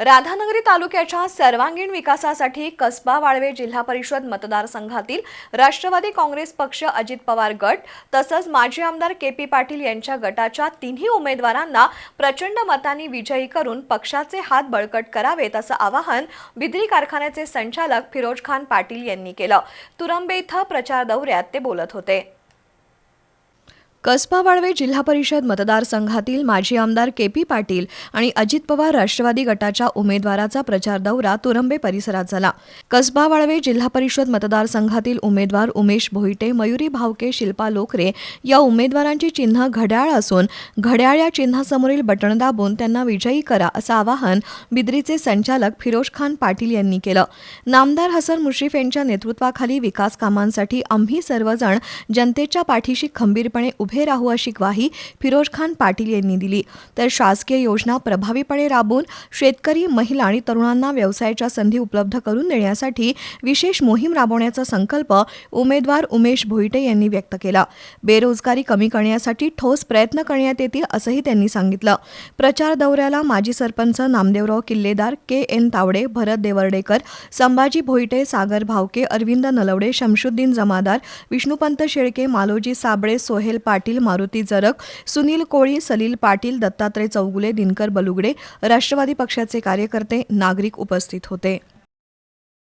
राधानगरी तालुक्याच्या सर्वांगीण विकासासाठी कसबा वाळवे जिल्हा परिषद मतदारसंघातील राष्ट्रवादी काँग्रेस पक्ष अजित पवार गट तसंच माजी आमदार के पी पाटील यांच्या गटाच्या तिन्ही उमेदवारांना प्रचंड मतांनी विजयी करून पक्षाचे हात बळकट करावेत असं आवाहन बिद्री कारखान्याचे संचालक फिरोज खान पाटील यांनी केलं. तुरंबे इथं प्रचार दौऱ्यात ते बोलत होते. कसबा वाळवे जिल्हा परिषद मतदारसंघातील माजी आमदार के पी पाटील आणि अजित पवार राष्ट्रवादी गटाच्या उमेदवाराचा प्रचार दौरा तुरंबे परिसरात झाला. कसबा वाळवे जिल्हा परिषद मतदारसंघातील उमेदवार उमेश भोईटे मयुरी भावके शिल्पा लोकरे या उमेदवारांची चिन्ह घड्याळ असून घड्याळ या चिन्हासमोरील बटण दाबून त्यांना विजयी करा असं आवाहन बिद्रीचे संचालक फिरोज खान पाटील यांनी केलं. नामदार हसन मुश्रीफ यांच्या नेतृत्वाखाली विकास कामांसाठी आम्ही सर्वजण जनतेच्या पाठीशी खंबीरपणे उभे राहू अशी ग्वाही फिरोज खान पाटील यांनी दिली. तर शासकीय योजना प्रभावीपणे राबवून शेतकरी महिला आणि तरुणांना व्यवसायाच्या संधी उपलब्ध करून देण्यासाठी विशेष मोहीम राबवण्याचा संकल्प उमेदवार उमेश भोईटे यांनी व्यक्त केला. बेरोजगारी कमी करण्यासाठी ठोस प्रयत्न करण्यात येतील असंही त्यांनी सांगितलं. प्रचार दौऱ्याला माजी सरपंच नामदेवराव किल्लेदार के एन तावडे भरत देवर्डेकर संभाजी भोईटे सागर भावके अरविंद नलवडे शमशुद्दीन जमादार विष्णुपंत शेळके मालोजी साबळे सोहेल पाटील मारुती जरक सुनील कोळी सलील पाटील दत्तात्रय चौगुले दिनकर बलुगडे राष्ट्रवादी पक्षाचे कार्यकर्ते नागरिक उपस्थित होते.